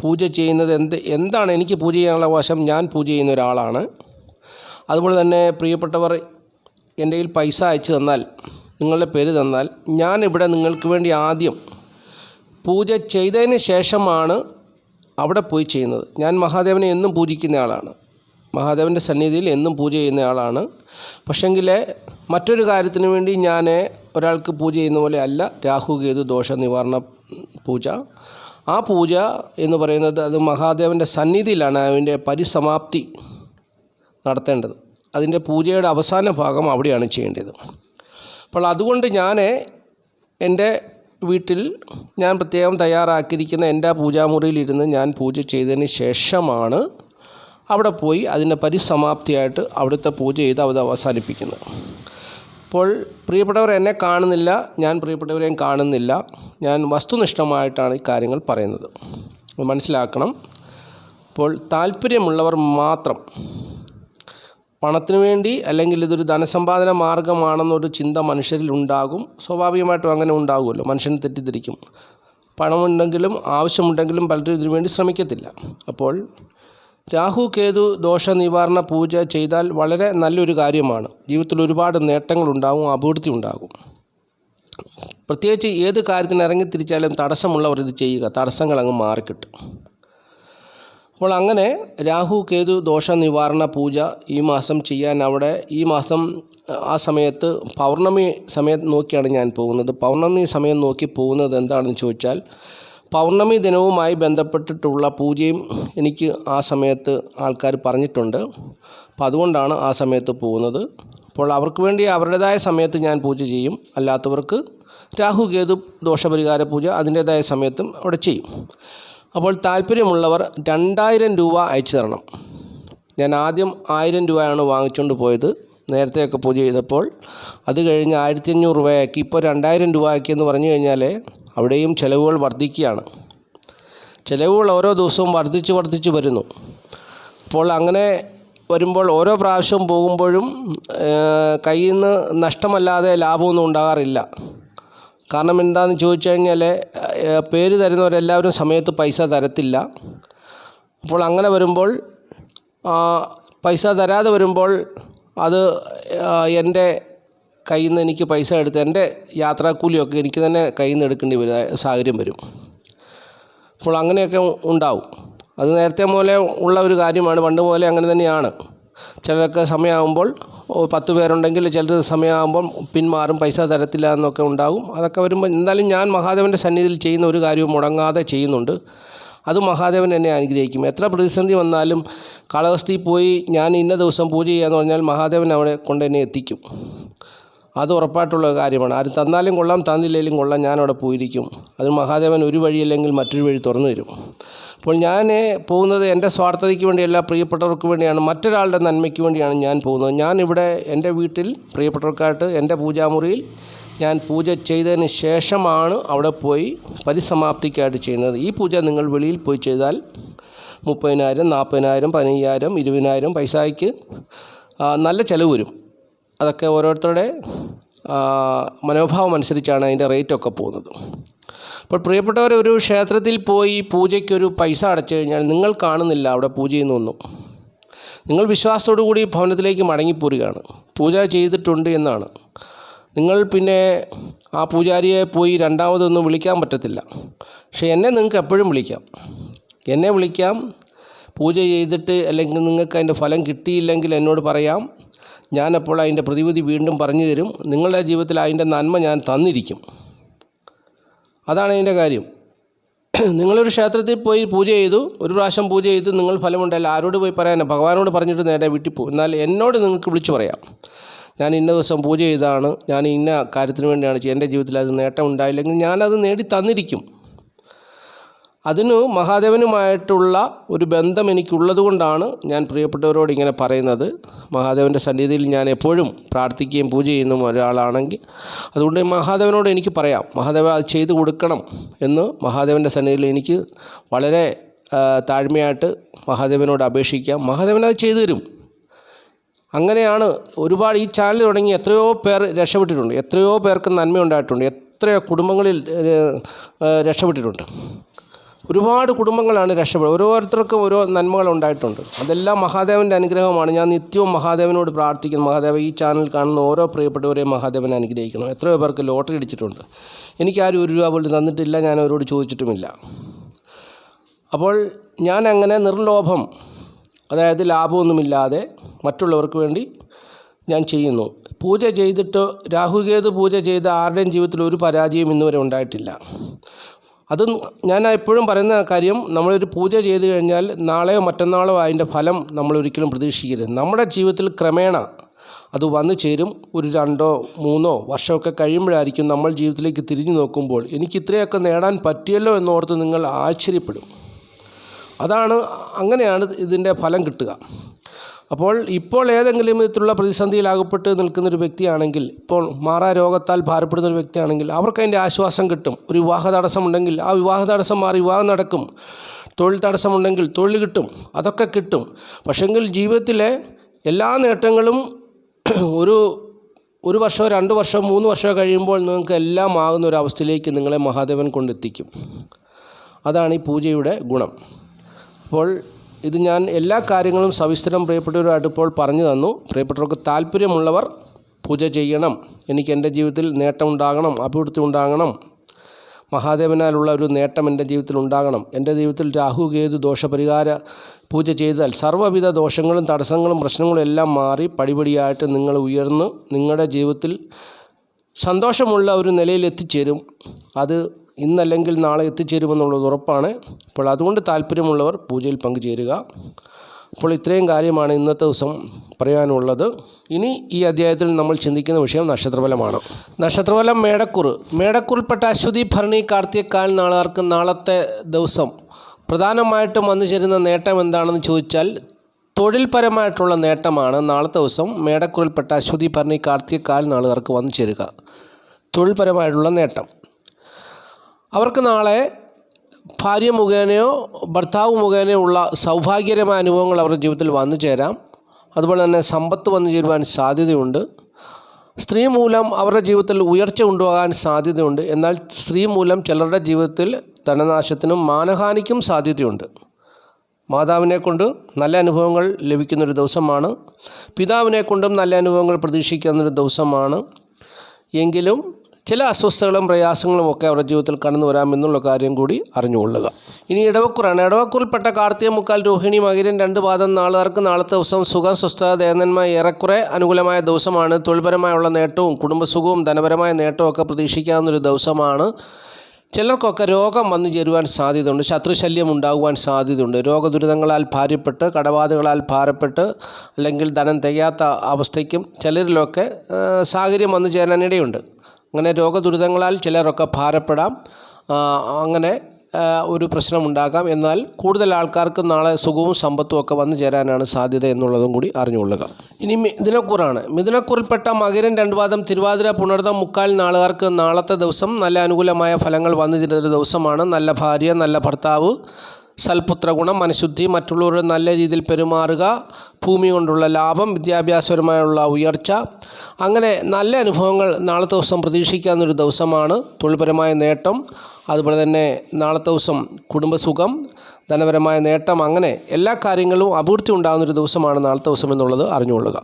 പൂജ ചെയ്യുന്നത് എന്ത് എന്താണ് എനിക്ക് പൂജ ചെയ്യാനുള്ള അവകാശം ഞാൻ പൂജ ചെയ്യുന്ന ഒരാളാണ്. അതുപോലെ തന്നെ പ്രിയപ്പെട്ടവർ എന്റെ കയ്യിൽ പൈസ അയച്ചു തന്നാൽ നിങ്ങളുടെ പേര് തന്നാൽ ഞാൻ ഇവിടെ നിങ്ങൾക്ക് വേണ്ടി ആദ്യം പൂജ ചെയ്തതിന് ശേഷമാണ് അവിടെ പോയി ചെയ്യുന്നത്. ഞാൻ മഹാദേവനെ എന്നും പൂജിക്കുന്ന ആളാണ്. മഹാദേവന്റെ സന്നിധിയിൽ എന്നും പൂജ ചെയ്യുന്ന ആളാണ്. പക്ഷെങ്കിൽ മറ്റൊരു കാര്യത്തിന് വേണ്ടി ഞാൻ ഒരാൾക്ക് പൂജ ചെയ്യുന്ന പോലെ അല്ല രാഹു കേതു ദോഷ നിവാരണ പൂജ. ആ പൂജ എന്ന് പറയുന്നത് അത് മഹാദേവന്റെ സന്നിധിയിലാണ് അതിന്റെ പരിസമാപ്തി നടത്തേണ്ടത്. അതിന്റെ പൂജയുടെ അവസാന ഭാഗം അവിടെയാണ് ചെയ്യേണ്ടത്. അപ്പോൾ അതുകൊണ്ട് ഞാൻ എന്റെ വീട്ടിൽ ഞാൻ പ്രത്യേകം തയ്യാറാക്കിയിരിക്കുന്ന എന്റെ പൂജാമുറിയിലിരുന്ന് ഞാൻ പൂജ ചെയ്തതിന് ശേഷമാണ് അവിടെ പോയി അതിന്റെ പരിസമാപ്തിയായിട്ട് അവിടുത്തെ പൂജ ചെയ്ത് അത് അവസാനിപ്പിക്കുന്നത് അപ്പോൾ പ്രിയപ്പെട്ടവർ എന്നെ കാണുന്നില്ല ഞാൻ പ്രിയപ്പെട്ടവരെയും കാണുന്നില്ല ഞാൻ വസ്തുനിഷ്ഠമായിട്ടാണ് ഈ കാര്യങ്ങൾ പറയുന്നത്. മനസ്സിലാക്കണം. അപ്പോൾ താല്പര്യമുള്ളവർ മാത്രം പണത്തിന് വേണ്ടി അല്ലെങ്കിൽ ഇതൊരു ധനസമ്പാദന മാർഗമാണെന്നൊരു ചിന്ത മനുഷ്യരിൽ ഉണ്ടാകും. സ്വാഭാവികമായിട്ടും അങ്ങനെ ഉണ്ടാകുമല്ലോ. മനുഷ്യനെ തെറ്റിദ്ധരിക്കും. പണമുണ്ടെങ്കിലും ആവശ്യമുണ്ടെങ്കിലും പലരും ഇതിനു വേണ്ടി ശ്രമിക്കത്തില്ല. അപ്പോൾ രാഹു കേതു ദോഷ നിവാരണ പൂജ ചെയ്താൽ വളരെ നല്ലൊരു കാര്യമാണ്. ജീവിതത്തിൽ ഒരുപാട് നേട്ടങ്ങളുണ്ടാകും അഭിവൃദ്ധി ഉണ്ടാകും. പ്രത്യേകിച്ച് ഏത് കാര്യത്തിന് ഇറങ്ങി തിരിച്ചാലും തടസ്സമുള്ളവർ ഇത് ചെയ്യുക. തടസ്സങ്ങൾ അങ്ങ് മാറിക്കിട്ടും. അപ്പോൾ അങ്ങനെ രാഹു കേതു ദോഷ നിവാരണ പൂജ ഈ മാസം ചെയ്യാൻ അവിടെ ഈ മാസം ആ സമയത്ത് പൗർണമി സമയത്ത് നോക്കിയാണ് ഞാൻ പോകുന്നത്. പൗർണമി സമയം നോക്കി പോകുന്നത് എന്താണെന്ന് ചോദിച്ചാൽ പൗർണമി ദിനവുമായി ബന്ധപ്പെട്ടിട്ടുള്ള പൂജയും എനിക്ക് ആ സമയത്ത് ആൾക്കാർ പറഞ്ഞിട്ടുണ്ട്. അപ്പോൾ അതുകൊണ്ടാണ് ആ സമയത്ത് പോകുന്നത്. അപ്പോൾ അവർക്ക് വേണ്ടി അവരുടേതായ സമയത്ത് ഞാൻ പൂജ ചെയ്യും. അല്ലാത്തവർക്ക് രാഹു കേതു ദോഷപരിഹാര പൂജ അതിന്റേതായ സമയത്തും അവിടെ ചെയ്യും. അപ്പോൾ താല്പര്യമുള്ളവർ രണ്ടായിരം രൂപ അയച്ചു തരണം. ഞാൻ ആദ്യം ആയിരം രൂപയാണ് വാങ്ങിച്ചുകൊണ്ട് പോയത്. നേരത്തെയൊക്കെ പൂജ ചെയ്തപ്പോൾ അത് കഴിഞ്ഞ് ആയിരത്തി അഞ്ഞൂറ് രൂപയാക്കി. ഇപ്പോൾ രണ്ടായിരം രൂപ ആക്കിയെന്ന് പറഞ്ഞു കഴിഞ്ഞാൽ അവിടെയും ചിലവുകൾ വർദ്ധിക്കുകയാണ്. ചിലവുകൾ ഓരോ ദിവസവും വർദ്ധിച്ച് വർദ്ധിച്ച് വരുന്നു. അപ്പോൾ അങ്ങനെ വരുമ്പോൾ ഓരോ പ്രാവശ്യം പോകുമ്പോഴും കയ്യിൽ നിന്ന് നഷ്ടമല്ലാതെ ലാഭമൊന്നും ഉണ്ടാകാറില്ല. കാരണം എന്താണെന്ന് ചോദിച്ചു കഴിഞ്ഞാൽ പേര് തരുന്നവരെല്ലാവരും സമയത്ത് പൈസ തരത്തില്ല. അപ്പോൾ അങ്ങനെ വരുമ്പോൾ പൈസ തരാതെ വരുമ്പോൾ അത് എന്റെ കയ്യിൽ നിന്ന് എനിക്ക് പൈസ എടുത്ത് എന്റെ യാത്രാക്കൂലിയൊക്കെ എനിക്ക് തന്നെ കയ്യിൽ നിന്ന് എടുക്കേണ്ടി വരും സാഹചര്യം വരും. അപ്പോൾ അങ്ങനെയൊക്കെ ഉണ്ടാവും. അത് നേരത്തെ പോലെ ഉള്ള ഒരു കാര്യമാണ്. പണ്ട് പോലെ അങ്ങനെ തന്നെയാണ്. ചിലരൊക്കെ സമയമാകുമ്പോൾ പത്ത് പേരുണ്ടെങ്കിൽ ചിലർ സമയമാകുമ്പോൾ പിന്മാറും പൈസ തരത്തില്ല എന്നൊക്കെ ഉണ്ടാകും. അതൊക്കെ വരുമ്പോൾ എന്തായാലും ഞാൻ മഹാദേവന്റെ സന്നിധിയിൽ ചെയ്യുന്ന ഒരു കാര്യവും മുടങ്ങാതെ ചെയ്യുന്നുണ്ട്. അത് മഹാദേവൻ എന്നെ അനുഗ്രഹിക്കും. എത്ര പ്രതിസന്ധി വന്നാലും കാളഹസ്തി പോയി ഞാൻ ഇന്ന ദിവസം പൂജ ചെയ്യാന്ന് പറഞ്ഞാൽ മഹാദേവൻ അവിടെ കൊണ്ട് എന്നെ എത്തിക്കും. അത് ഉറപ്പായിട്ടുള്ള കാര്യമാണ്. ആര് തന്നാലും കൊള്ളാം തന്നില്ലെങ്കിലും കൊള്ളാം ഞാനവിടെ പോയിരിക്കും. അത് മഹാദേവൻ ഒരു വഴിയല്ലെങ്കിൽ മറ്റൊരു വഴി തുറന്നു തരും. അപ്പോൾ ഞാൻ പോകുന്നത് എന്റെ സ്വാർത്ഥതയ്ക്ക് വേണ്ടിയല്ല പ്രിയപ്പെട്ടവർക്ക് വേണ്ടിയാണ്. മറ്റൊരാളുടെ നന്മയ്ക്ക് വേണ്ടിയാണ് ഞാൻ പോകുന്നത്. ഞാനിവിടെ എന്റെ വീട്ടിൽ പ്രിയപ്പെട്ടവർക്കായിട്ട് എന്റെ പൂജാമുറിയിൽ ഞാൻ പൂജ ചെയ്തതിന് ശേഷമാണ് അവിടെ പോയി പരിസമാപ്തിക്കായിട്ട് ചെയ്യുന്നത്. ഈ പൂജ നിങ്ങൾ വെളിയിൽ പോയി ചെയ്താൽ മുപ്പതിനായിരം നാൽപ്പതിനായിരം പതിനയ്യായിരം ഇരുപതിനായിരം പൈസയ്ക്ക് നല്ല ചിലവ് വരും. അതൊക്കെ ഓരോരുത്തരുടെ മനോഭാവം അനുസരിച്ചാണ് അതിന്റെ റേറ്റൊക്കെ പോകുന്നത്. അപ്പോൾ പ്രിയപ്പെട്ടവർ ഒരു ക്ഷേത്രത്തിൽ പോയി പൂജയ്ക്കൊരു പൈസ അടച്ചു കഴിഞ്ഞാൽ നിങ്ങൾ കാണുന്നില്ല അവിടെ പൂജ ചെയ്യുന്നൊന്നും നിങ്ങൾ വിശ്വാസത്തോടു കൂടി ഭവനത്തിലേക്ക് മടങ്ങിപ്പോരുകയാണ്. പൂജ ചെയ്തിട്ടുണ്ട് എന്നാണ്. നിങ്ങൾ പിന്നെ ആ പൂജാരിയെ പോയി രണ്ടാമതൊന്നും വിളിക്കാൻ പറ്റത്തില്ല. പക്ഷേ എന്നെ നിങ്ങൾക്ക് എപ്പോഴും വിളിക്കാം. എന്നെ വിളിക്കാം പൂജ ചെയ്തിട്ട് അല്ലെങ്കിൽ നിങ്ങൾക്ക് അതിന്റെ ഫലം കിട്ടിയില്ലെങ്കിൽ എന്നോട് പറയാം. ഞാനപ്പോൾ അതിന്റെ പ്രതിവിധി വീണ്ടും പറഞ്ഞു തരും. നിങ്ങളുടെ ജീവിതത്തിൽ അതിന്റെ നന്മ ഞാൻ തന്നിരിക്കും. അതാണ് അതിന്റെ കാര്യം. നിങ്ങളൊരു ക്ഷേത്രത്തിൽ പോയി പൂജ ചെയ്തു. ഒരു പ്രാവശ്യം പൂജ ചെയ്തു. നിങ്ങൾ ഫലമുണ്ടല്ല ആരോട് പോയി പറയാനാണ് ഭഗവാനോട് പറഞ്ഞിട്ട് നേരെ വീട്ടിൽ പോകും എന്നാൽ എന്നോട് നിങ്ങൾക്ക് വിളിച്ചു പറയാം. ഞാൻ ഇന്ന ദിവസം പൂജ ചെയ്താണ് ഞാൻ ഇന്ന കാര്യത്തിന് വേണ്ടിയാണ് എന്റെ ജീവിതത്തിൽ അത് നേട്ടം ഉണ്ടായില്ലെങ്കിൽ ഞാനത് നേടി തന്നിരിക്കും അതിന് മഹാദേവനുമായിട്ടുള്ള ഒരു ബന്ധം എനിക്കുള്ളത് കൊണ്ടാണ് ഞാൻ പ്രിയപ്പെട്ടവരോട് ഇങ്ങനെ പറയുന്നത്. മഹാദേവന്റെ സന്നിധിയിൽ ഞാൻ എപ്പോഴും പ്രാർത്ഥിക്കുകയും പൂജ ചെയ്യുന്ന ഒരാളാണെങ്കിൽ അതുകൊണ്ട് മഹാദേവനോട് എനിക്ക് പറയാം. മഹാദേവ അത് ചെയ്തു കൊടുക്കണം എന്ന് മഹാദേവന്റെ സന്നിധിയിൽ എനിക്ക് വളരെ താഴ്മയായിട്ട് മഹാദേവനോട് അപേക്ഷിക്കാം. മഹാദേവൻ അത് ചെയ്തു തരും. അങ്ങനെയാണ് ഒരുപാട് ഈ ചാനൽ തുടങ്ങി എത്രയോ പേർ രക്ഷപ്പെട്ടിട്ടുണ്ട്. എത്രയോ പേർക്ക് നന്മയുണ്ടായിട്ടുണ്ട്. എത്രയോ കുടുംബങ്ങളിൽ രക്ഷപ്പെട്ടിട്ടുണ്ട്. ഒരുപാട് കുടുംബങ്ങളാണ് രക്ഷപ്പെടുന്നത് ഓരോരുത്തർക്കും ഓരോ നന്മകൾ ഉണ്ടായിട്ടുണ്ട്. അതെല്ലാം മഹാദേവന്റെ അനുഗ്രഹമാണ്. ഞാൻ നിത്യവും മഹാദേവനോട് പ്രാർത്ഥിക്കുന്നു. മഹാദേവ ഈ ചാനൽ കാണുന്ന ഓരോ പ്രിയപ്പെട്ടവരെയും മഹാദേവൻ അനുഗ്രഹിക്കണം. എത്രയോ പേർക്ക് ലോട്ടറി അടിച്ചിട്ടുണ്ട്. എനിക്കാരും ഒരു രൂപ പോലും തന്നിട്ടില്ല. ഞാൻ അവരോട് ചോദിച്ചിട്ടുമില്ല. അപ്പോൾ ഞാൻ അങ്ങനെ നിർലോഭം അതായത് ലാഭമൊന്നുമില്ലാതെ മറ്റുള്ളവർക്ക് വേണ്ടി ഞാൻ ചെയ്യുന്നു. പൂജ ചെയ്തിട്ട് രാഹുകേതു പൂജ ചെയ്ത ആരുടെയും ജീവിതത്തിൽ ഒരു പരാജയം ഇന്നുവരെ ഉണ്ടായിട്ടില്ല. അത് ഞാൻ എപ്പോഴും പറയുന്ന കാര്യം നമ്മളൊരു പൂജ ചെയ്ത് കഴിഞ്ഞാൽ നാളെയോ മറ്റന്നാളോ അതിന്റെ ഫലം നമ്മൾ ഒരിക്കലും പ്രതീക്ഷിക്കരുത്. നമ്മുടെ ജീവിതത്തിൽ ക്രമേണ അത് വന്നു ചേരും. ഒരു രണ്ടോ മൂന്നോ വർഷമൊക്കെ കഴിയുമ്പോഴായിരിക്കും നമ്മൾ ജീവിതത്തിലേക്ക് തിരിഞ്ഞു നോക്കുമ്പോൾ എനിക്ക് ഇത്രയൊക്കെ നേടാൻ പറ്റിയല്ലോ എന്നോർത്ത് നിങ്ങൾ ആശ്ചര്യപ്പെടും. അതാണ് അങ്ങനെയാണ് ഇതിന്റെ ഫലം കിട്ടുക. അപ്പോൾ ഇപ്പോൾ ഏതെങ്കിലും വിധത്തിലുള്ള പ്രതിസന്ധിയിൽ അകപ്പെട്ട് നിൽക്കുന്ന ഒരു വ്യക്തിയാണെങ്കിൽ ഇപ്പോൾ മാറാ രോഗത്താൽ ഭാരപ്പെടുന്ന ഒരു വ്യക്തിയാണെങ്കിൽ അവർക്ക് അതിന്റെ ആശ്വാസം കിട്ടും. ഒരു വിവാഹ തടസ്സമുണ്ടെങ്കിൽ ആ വിവാഹ തടസ്സം മാറി വിവാഹം നടക്കും. തൊഴിൽ തടസ്സമുണ്ടെങ്കിൽ തൊഴിൽ കിട്ടും. അതൊക്കെ കിട്ടും. പക്ഷെങ്കിൽ ജീവിതത്തിലെ എല്ലാ നേട്ടങ്ങളും ഒരു ഒരു വർഷമോ രണ്ട് വർഷമോ മൂന്ന് വർഷമോ കഴിയുമ്പോൾ നിങ്ങൾക്ക് എല്ലാം ആകുന്ന ഒരു അവസ്ഥയിലേക്ക് നിങ്ങളെ മഹാദേവൻ കൊണ്ടെത്തിക്കും. അതാണ് ഈ പൂജയുടെ ഗുണം. അപ്പോൾ ഇത് ഞാൻ എല്ലാ കാര്യങ്ങളും സവിസ്തരം പ്രിയപ്പെട്ടവരുമായിട്ട് ഇപ്പോൾ പറഞ്ഞു തന്നു. പ്രിയപ്പെട്ടവർക്ക് താല്പര്യമുള്ളവർ പൂജ ചെയ്യണം. എനിക്ക് എന്റെ ജീവിതത്തിൽ നേട്ടം ഉണ്ടാകണം അഭിവൃദ്ധി ഉണ്ടാകണം. മഹാദേവനാലുള്ള ഒരു നേട്ടം എന്റെ ജീവിതത്തിൽ ഉണ്ടാകണം. എന്റെ ജീവിതത്തിൽ രാഹു കേതു ദോഷപരിഹാര പൂജ ചെയ്താൽ സർവവിധ ദോഷങ്ങളും തടസ്സങ്ങളും പ്രശ്നങ്ങളും എല്ലാം മാറി പടിപടിയായിട്ട് നിങ്ങൾ ഉയർന്ന് നിങ്ങളുടെ ജീവിതത്തിൽ സന്തോഷമുള്ള ഒരു നിലയിൽ എത്തിച്ചേരും അത് ഇന്നല്ലെങ്കിൽ നാളെ എത്തിച്ചേരുമെന്നുള്ളത് ഉറപ്പാണ്. അപ്പോൾ അതുകൊണ്ട് താല്പര്യമുള്ളവർ പൂജയിൽ പങ്കുചേരുക. അപ്പോൾ ഇത്രയും കാര്യമാണ് ഇന്നത്തെ ദിവസം പറയാനുള്ളത്. ഇനി ഈ അധ്യായത്തിൽ നമ്മൾ ചിന്തിക്കുന്ന വിഷയം നക്ഷത്രഫലമാണ്. നക്ഷത്രഫലം മേടക്കുറ്. മേടക്കുറിൽപ്പെട്ട അശ്വതി ഭരണി കാർത്തികക്കാൽ നാളുകാർക്ക് നാളത്തെ ദിവസം പ്രധാനമായിട്ടും വന്നു ചേരുന്ന നേട്ടം എന്താണെന്ന് ചോദിച്ചാൽ തൊഴിൽപരമായിട്ടുള്ള നേട്ടമാണ് നാളത്തെ ദിവസം മേടക്കുറിൽപ്പെട്ട അശ്വതി ഭരണി കാർത്തികക്കാൽ നാളുകാർക്ക് വന്നു ചേരുക. തൊഴിൽപരമായിട്ടുള്ള നേട്ടം. അവർക്ക് നാളെ ഭാര്യ മുഖേനയോ ഭർത്താവ് മുഖേനയോ ഉള്ള സൗഭാഗ്യകരമായ അനുഭവങ്ങൾ അവരുടെ ജീവിതത്തിൽ വന്നു ചേരാം. അതുപോലെ തന്നെ സമ്പത്ത് വന്നു ചേരുവാൻ സാധ്യതയുണ്ട്. സ്ത്രീ മൂലം അവരുടെ ജീവിതത്തിൽ ഉയർച്ച കൊണ്ടുപോകാൻ സാധ്യതയുണ്ട്. എന്നാൽ സ്ത്രീ മൂലം ചിലരുടെ ജീവിതത്തിൽ ധനനാശത്തിനും മാനഹാനിക്കും സാധ്യതയുണ്ട്. മാതാവിനെ കൊണ്ട് നല്ല അനുഭവങ്ങൾ ലഭിക്കുന്നൊരു ദിവസമാണ്. പിതാവിനെ കൊണ്ടും നല്ല അനുഭവങ്ങൾ പ്രതീക്ഷിക്കുന്നൊരു ദിവസമാണ്. എങ്കിലും ചില അസ്വസ്ഥതകളും പ്രയാസങ്ങളും ഒക്കെ അവരുടെ ജീവിതത്തിൽ കടന്നു വരാമെന്നുള്ള കാര്യം കൂടി അറിഞ്ഞുകൊള്ളുക. ഇനി ഇടവക്കുറാണ്. ഇടവക്കുറിൽപ്പെട്ട കാർത്തിക മുക്കാൽ രോഹിണി മകിരൻ രണ്ട് പാദം നാളുകാർക്ക് നാളത്തെ ദിവസം സുഖം സ്വസ്ഥത ദേവന്മാർ ഏറെക്കുറെ അനുകൂലമായ ദിവസമാണ്. തൊഴിൽപരമായുള്ള നേട്ടവും കുടുംബസുഖവും ധനപരമായ നേട്ടവും ഒക്കെ പ്രതീക്ഷിക്കാവുന്നൊരു ദിവസമാണ്. ചിലർക്കൊക്കെ രോഗം വന്നു ചേരുവാൻ സാധ്യതയുണ്ട്. ശത്രുശല്യം ഉണ്ടാകുവാൻ സാധ്യതയുണ്ട്. രോഗദുരിതങ്ങളാൽ ഭാര്യപ്പെട്ട് കടബാധകളാൽ ഭാരപ്പെട്ട് അല്ലെങ്കിൽ ധനം തികയാത്ത അവസ്ഥയ്ക്കും ചിലരിലൊക്കെ സാഹചര്യം വന്നു ചേരാനിടയുണ്ട് അങ്ങനെ രോഗദുരിതങ്ങളാൽ ചിലരൊക്കെ ഭാരപ്പെടാം. അങ്ങനെ ഒരു പ്രശ്നമുണ്ടാകാം. എന്നാൽ കൂടുതൽ ആൾക്കാർക്ക് നാളെ സുഖവും സമ്പത്തും ഒക്കെ വന്നു ചേരാനാണ് സാധ്യത എന്നുള്ളതും കൂടി അറിഞ്ഞുകൊള്ളുക. ഇനി മിഥുനക്കൂറാണ്. മിഥുനക്കൂറിൽപ്പെട്ട മകരൻ രണ്ടുപാദം തിരുവാതിര പുണർതം മുക്കാൽ നാളുകാർക്ക് നാളത്തെ ദിവസം നല്ല അനുകൂലമായ ഫലങ്ങൾ വന്നു ചേരുന്ന ദിവസമാണ്. നല്ല ഭാര്യ നല്ല ഭർത്താവ് സൽപുത്ര ഗുണം മനഃശുദ്ധി മറ്റുള്ളവരോട് നല്ല രീതിയിൽ പെരുമാറുക ഭൂമി കൊണ്ടുള്ള ലാഭം വിദ്യാഭ്യാസപരമായുള്ള ഉയർച്ച. അങ്ങനെ നല്ല അനുഭവങ്ങൾ നാളത്തെ ദിവസം പ്രതീക്ഷിക്കാവുന്നൊരു ദിവസമാണ് തൊഴിൽപരമായ നേട്ടം. അതുപോലെ തന്നെ നാളത്തെ ദിവസം കുടുംബസുഖം ധനപരമായ നേട്ടം അങ്ങനെ എല്ലാ കാര്യങ്ങളും അഭിവൃദ്ധി ഉണ്ടാകുന്നൊരു ദിവസമാണ് നാളത്തെ ദിവസം എന്നുള്ളത് അറിഞ്ഞുകൊള്ളുക.